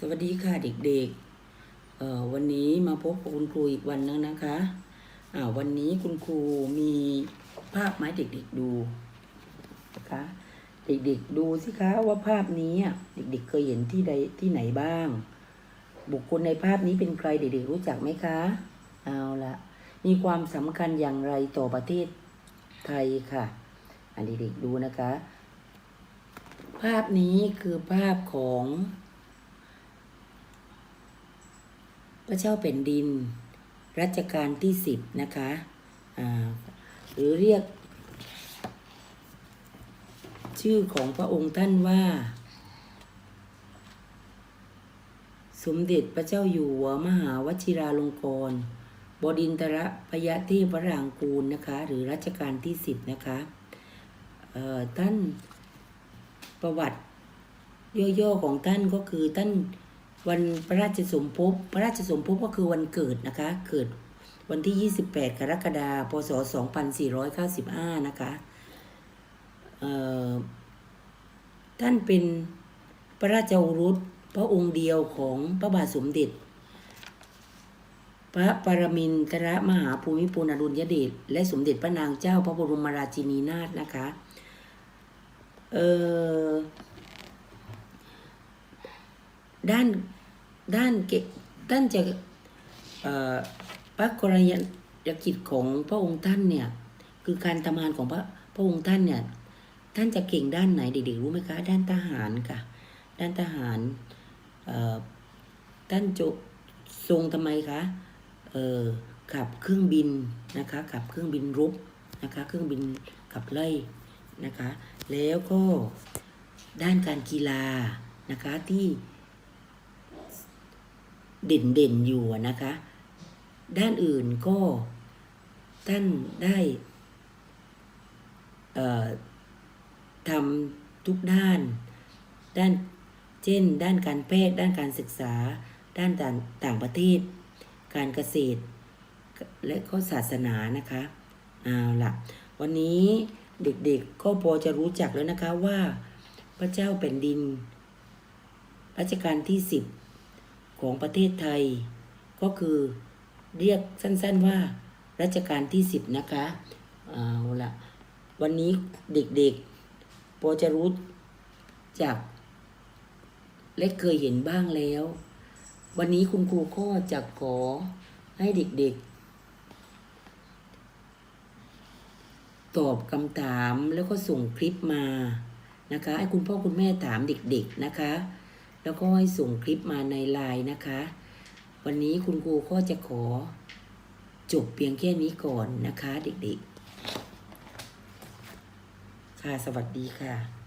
สวัสดีค่ะเด็กๆเอ่อวันนี้มาพบกับคุณครูอีกวันนึงนะคะอ่าวันนี้คุณครูมีภาพมาให้เด็กๆดูนะคะเด็กๆดูสิคะว่าภาพนี้อะเด็กๆเคยเห็นที่ใดที่ไหนบ้าง บุคคลในภาพนี้เป็นใครเด็กๆรู้จักไหมคะเอาละมีความสำคัญอย่างไรต่อประเทศไทยค่ะอันเด็กๆดูนะคะ ภาพนี้คือภาพของ พระเจ้าแผ่นดิน รัชกาลที่สิบนะคะหรือเรียก ชื่อของพระองค์ท่านว่า สมเด็จพระเจ้าอยู่หัวมหาวชิราลงกรณบดินทรพยเทพวรางกูลนะคะ หรือรัชกาลที่สิบนะคะท่านประวัติย่อๆของท่านก็คือท่าน วันพระราชสมภพ พระราชสมภพก็คือวันเกิดนะคะ เกิดวันที่ 28 กรกฎาคม พศ 2495 นะคะท่านเป็นพระราชโอรุสพระองค์เดียวของพระบาทสมเด็จ พระปรมินทรมหาภูมิพลอดุลยเดชและสมเด็จพระนางเจ้าพระบรมราชินีนาถนะคะ เอ่อ ด้านด้านเกด้านจะเอ่อพระกรณียกิจของพระองค์ท่านเนี่ย คือการทำงานของพระพระองค์ท่านเนี่ย ท่านจะเก่งด้านไหนเด็กๆรู้ไหมคะ ด้านทหารค่ะ ด้านทหารท่านจทรงทำไมคะเออขับเครื่องบินนะคะขับเครื่องบินรบนะคะเครื่องบินขับไล่นะคะ แล้วก็ด้านการกีฬานะคะที่ เด่นเด่นๆอยู่นะคะ ด้านอื่นก็ท่านได้ทำทุกด้าน ด้านเช่น ด้านการแพทย์ ด้านการศึกษา ด้านต่างางประเทศ การเกษตร และก็ศาสนานะคะเอาล่ะวันนี้เด็กๆก็พอจะรู้จักแล้วนะคะว่าพระเจ้าแผ่นดินรัชกาลที่สิบ ของประเทศไทย ก็คือเรียกสั้นๆว่ารัชกาลที่สิบนะคะเอาละวันนี้เด็กๆพอจะรู้จักและเคยเห็นบ้างแล้ว วันนี้คุณครูก็จะขอให้เด็กๆ ตอบคำถามแล้วก็ส่งคลิปมานะคะ ให้คุณพ่อคุณแม่ถามเด็กๆนะคะ แล้วก็ให้ส่งคลิปมาในไลน์นะคะ วันนี้คุณครูก็จะขอจบเพียงแค่นี้ก่อนนะคะ เด็กๆ ค่ะ สวัสดีค่ะ